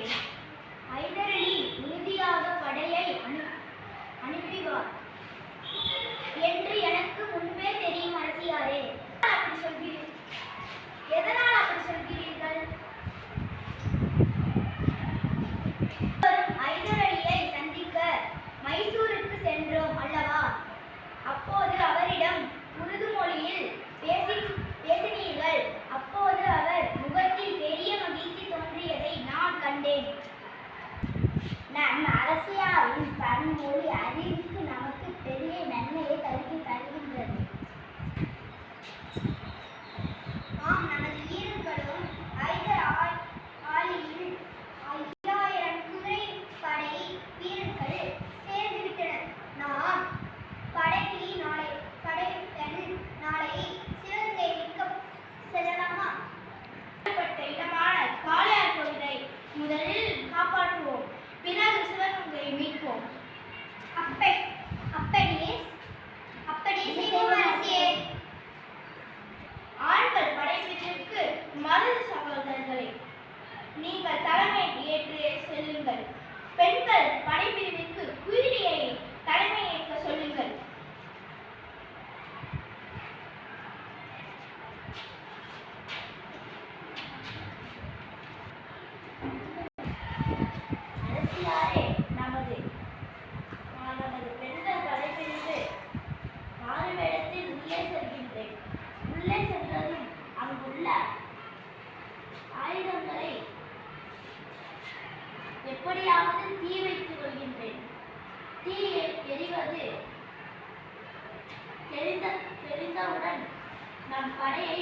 சொன்னேன் ஹைதர் அலி என்று எனக்கு முன்பே தெரியும் அரசியாரே. எதனால் அப்படி சொல்கிறீர்கள்? ஹைதர் அலியை சந்திக்க மைசூருக்கு சென்றோம் அல்லவா? அப்போது அவரிடம் உருது மொழியில் பேசி பேசினீர்கள். அன்பொழி அறிவு எப்படியாவது தீ வைத்து கொள்கின்றேன். தீ எரிவது தெரிந்த தெரிந்தவுடன் நம் படையை